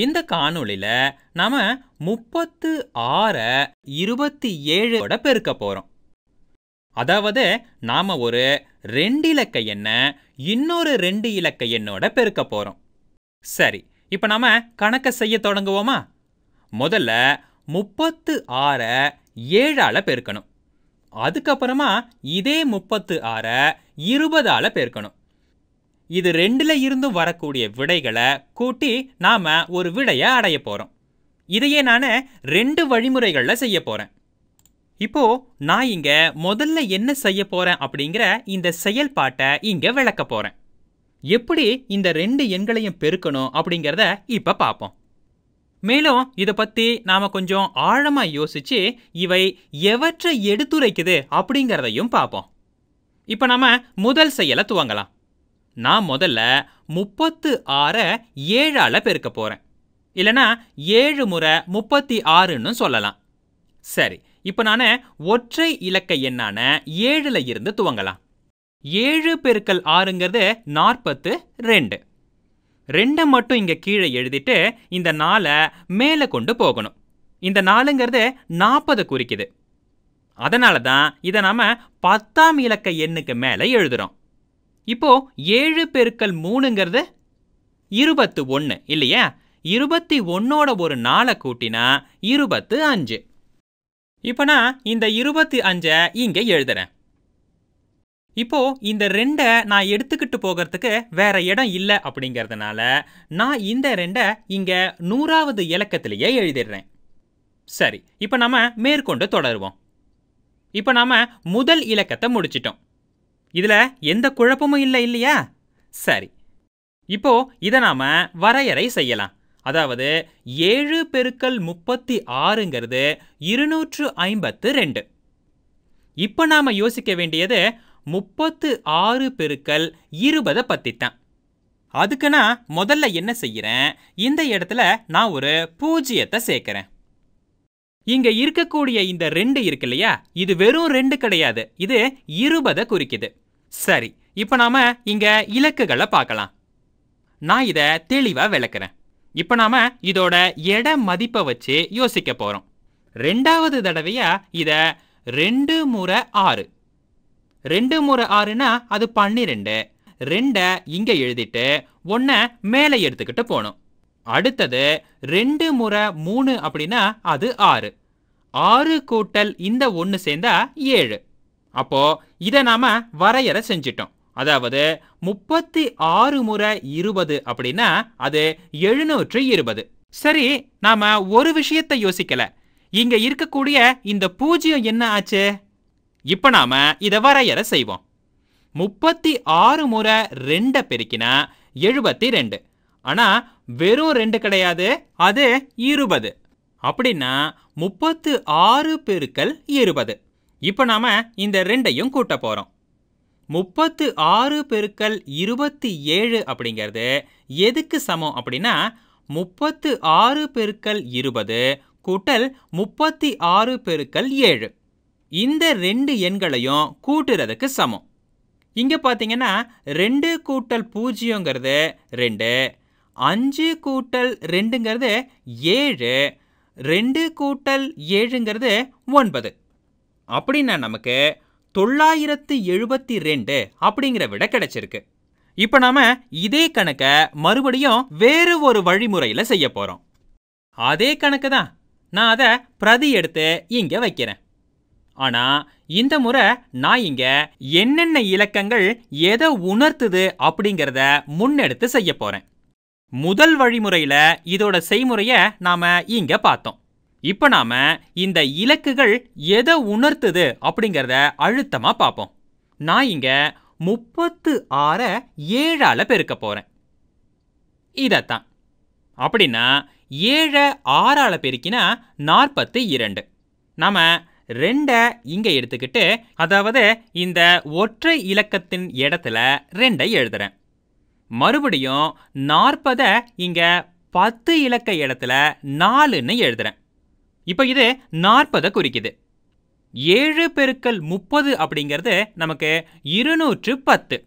இந்த காணொளியில நாம முப்பத்து ஆறை இருபத்தி ஏழோட பெருக்க போறோம். அதாவது நாம ஒரு ரெண்டு இலக்க எண்ணை இன்னொரு ரெண்டு இலக்க எண்ணோட பெருக்க போறோம். சரி இப்போ நாம கணக்க செய்ய தொடங்குவோமா? முதல்ல முப்பத்து ஆறை ஏழால பெருக்கணும். அதுக்கப்புறமா இதே முப்பத்து ஆறை இருபதால பெருக்கணும். இது ரெண்டுல இருந்தும் வரக்கூடிய விடைகளை கூட்டி நாம ஒரு விடையை அடைய போறோம். இதையே நான் ரெண்டு வழிமுறைகளில் செய்ய போறேன். இப்போ நான் இங்க முதல்ல என்ன செய்ய போறேன் அப்படிங்கிற இந்த செயல்பாட்டை இங்க விளக்க போறேன். எப்படி இந்த ரெண்டு எண்களையும் பெருக்கணும் அப்படிங்கிறத இப்ப பார்ப்போம் மேலும் இதை பத்தி நாம கொஞ்சம் ஆழமா யோசிச்சு இவை எவற்றை எடுத்துரைக்குது அப்படிங்கிறதையும் பார்ப்போம் இப்போ நாம முதல் செயலை துவங்கலாம். நான் முதல்ல முப்பத்து ஆறை ஏழால பெருக்க போறேன். இல்லனா ஏழு முறை முப்பத்தி ஆறுன்னு சொல்லலாம். சரி இப்போ நான் ஒற்றை இலக்க எண்ணான ஏழுல இருந்து துவங்கலாம். ஏழு பெருக்கல் ஆறுங்கிறது நாற்பத்து ரெண்டு. ரெண்டை மட்டும் இங்கே கீழே எழுதிட்டு இந்த நாளை மேலே கொண்டு போகணும். இந்த நாளுங்கிறது நாற்பது குறிக்குது. அதனால தான் இதை நாம் பத்தாம் இலக்க எண்ணுக்கு மேலே எழுதுகிறோம் இப்போ ஏழு பெருக்கல் மூணுங்கிறது இருபத்து ஒன்று இல்லையா? இருபத்தி ஒன்னோட ஒரு நாளை கூட்டினா இருபத்து அஞ்சு இப்போ நான் இந்த இருபத்தி அஞ்சை இங்கே எழுதுறேன். இப்போ இந்த ரெண்டை நான் எடுத்துக்கிட்டு போகிறதுக்கு வேற இடம் இல்லை அப்படிங்கிறதுனால நான் இந்த ரெண்டை இங்கே நூறாவது இலக்கத்திலேயே எழுதிடுறேன். சரி இப்போ நம்ம மேற்கொண்டு தொடருவோம். இப்போ நாம் முதல் இலக்கத்தை முடிச்சிட்டோம். இதில் எந்த குழப்பமும் இல்லை இல்லையா? சரி. இப்போ இதை நாம வரையறை செய்யலாம். அதாவது ஏழு பெருக்கல் முப்பத்தி ஆறுங்கிறது இருநூற்று ஐம்பத்து ரெண்டு. இப்போ நாம் யோசிக்க வேண்டியது முப்பத்து ஆறு பெருக்கல் இருபதை பற்றி தான் அதுக்கு நான் முதல்ல என்ன செய்கிறேன் இந்த இடத்துல நான் ஒரு பூஜ்ஜியத்தை சேர்க்குறேன். இங்கே இருக்கக்கூடிய இந்த ரெண்டு இருக்கு இல்லையா? இது வெறும் ரெண்டு கிடையாது. இது இருபதை குறிக்குது. சரி இப்போ நாம இங்க இலக்குகளை பார்க்கலாம் நான் இதை தெளிவா விளக்குறேன். இப்போ நாம இதோட எட மதிப்பை வச்சு யோசிக்க போறோம். ரெண்டாவது தடவையா இதை ரெண்டு முறை ஆறு. ரெண்டு முறை ஆறுனா அது பன்னிரெண்டு. ரெண்டை இங்க எழுதிட்டு ஒன்ன மேலே எடுத்துக்கிட்டு போகணும் அடுத்தது ரெண்டு முறை மூணு அப்படின்னா அது ஆறு. ஆறு கூட்டல் இந்த ஒன்று சேர்ந்தா ஏழு. அப்போ இதை நாம வரையறை செஞ்சிட்டோம். அதாவது முப்பத்தி ஆறு முறை இருபது அப்படின்னா அது எழுநூற்று இருபது. சரி நாம ஒரு விஷயத்தை யோசிக்கல. இங்க இருக்கக்கூடிய இந்த பூஜ்ஜியம் என்ன ஆச்சு? இப்ப நாம இதை வரையறை செய்வோம். முப்பத்தி ஆறு முறை ரெண்டை பெருக்கினா எழுபத்தி ரெண்டு. ஆனா வெறும் ரெண்டு கிடையாது அது இருபது. அப்படின்னா முப்பத்து ஆறு பெருக்கல் இருபது. இப்போ நாம் இந்த ரெண்டையும் கூட்ட போகிறோம் முப்பத்து ஆறு பெருக்கல் இருபத்தி ஏழு அப்படிங்கிறது எதுக்கு சமம் அப்படின்னா முப்பத்து ஆறு பெருக்கல் இருபது கூட்டல் முப்பத்தி ஆறு பெருக்கல் ஏழு. இந்த ரெண்டு எண்களையும் கூட்டுறதுக்கு சமம். இங்கே பார்த்தீங்கன்னா ரெண்டு கூட்டல் பூஜ்ஜியங்கிறது ரெண்டு அஞ்சு கூட்டல் ரெண்டுங்கிறது ஏழு ரெண்டு கூட்டல் ஏழுங்கிறது ஒன்பது. அப்படின்னா நமக்கு தொள்ளாயிரத்து எழுபத்தி ரெண்டு அப்படிங்கிற விட கிடைச்சிருக்கு. இப்போ நாம இதே கணக்கை மறுபடியும் வேறு ஒரு வழிமுறையில் செய்ய போகிறோம் அதே கணக்கு தான் நான் அதை பிரதி எடுத்து இங்கே வைக்கிறேன். ஆனால் இந்த முறை நான் இங்கே என்னென்ன இலக்கங்கள் எதை உணர்த்துது அப்படிங்கிறத முன்னெடுத்து செய்ய போகிறேன் முதல் வழிமுறையில் இதோட செய்முறையை நாம் இங்கே பார்த்தோம். இப்போ நாம் இந்த இலக்குகள் எதை உணர்த்துது அப்படிங்கிறத அழுத்தமாக பார்ப்போம் நான் இங்கே முப்பத்து ஆறை ஏழால் பெருக்க போகிறேன் இதைத்தான். அப்படின்னா ஏழை ஆறால் பெருக்கினா நாற்பத்து இரண்டு. நாம் ரெண்டை இங்கே எடுத்துக்கிட்டு அதாவது இந்த ஒற்றை இலக்கத்தின் இடத்துல ரெண்டை எழுதுறேன். மறுபடியும் நாற்பதை இங்கே பத்து இலக்க இடத்துல நாலுன்னு எழுதுறேன். இப்போ இது நாற்பதை குறிக்குது. ஏழு பெருக்கல் முப்பது அப்படிங்கிறது நமக்கு இருநூற்று பத்து.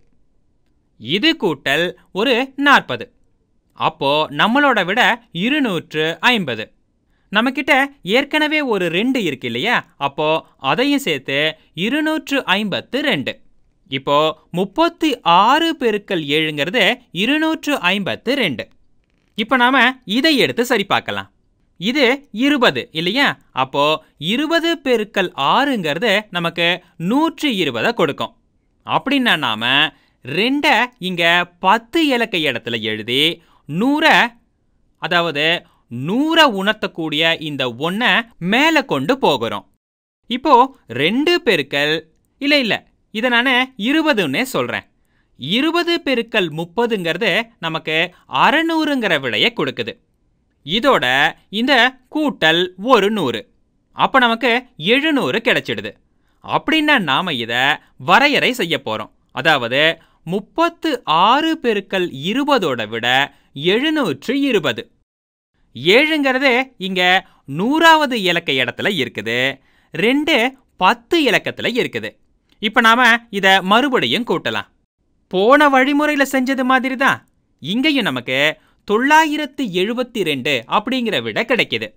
இது கூட்டல் ஒரு நாற்பது. அப்போ நம்மளோட விட இருநூற்று ஐம்பது. நம்மக்கிட்ட ஏற்கனவே ஒரு ரெண்டு இருக்கு இல்லையா? அப்போ அதையும் சேர்த்து இருநூற்று ஐம்பத்து ரெண்டு. இப்போ முப்பத்தி ஆறு பெருக்கல் ஏழுங்கிறது இருநூற்று ஐம்பத்து ரெண்டு. இப்போ நாம இதை எடுத்து சரி பார்க்கலாம். இது இருபது இல்லையா? அப்போ இருபது பெருக்கல் ஆறுங்கிறது நமக்கு நூற்றி இருபதை கொடுக்கும். அப்படின்னா நாம ரெண்டை இங்க பத்து இலக்க இடத்துல எழுதி நூறை அதாவது நூறை உணர்த்தக்கூடிய இந்த ஒன்றை மேலே கொண்டு போகிறோம். இப்போ ரெண்டு பெருக்கல் இல்லை இல்லை இதை நான் இருபதுன்னே சொல்கிறேன் இருபது பெருக்கல் முப்பதுங்கிறது நமக்கு அறநூறுங்கிற விடையை கொடுக்குது. இதோட இந்த கூட்டல் ஒரு நூறு. அப்போ நமக்கு எழுநூறு கிடைச்சிடுது. அப்படின்னா நாம் இதை வரையறை செய்ய போகிறோம் அதாவது முப்பத்து ஆறு பெருக்கல் இருபதோட விட எழுநூற்று இருபது. ஏழுங்கிறது இங்க நூறாவது இலக்க இடத்துல இருக்குது. ரெண்டு பத்து இலக்கத்துல இருக்குது. இப்ப நாம இத மறுபடியும் கூட்டலாம். போன வழிமுறையில செஞ்சது மாதிரி தான் இங்கேயும் நமக்கு தொள்ளாயிரத்து எழுபத்தி ரெண்டு அப்படிங்கிற விட கிடைக்குது.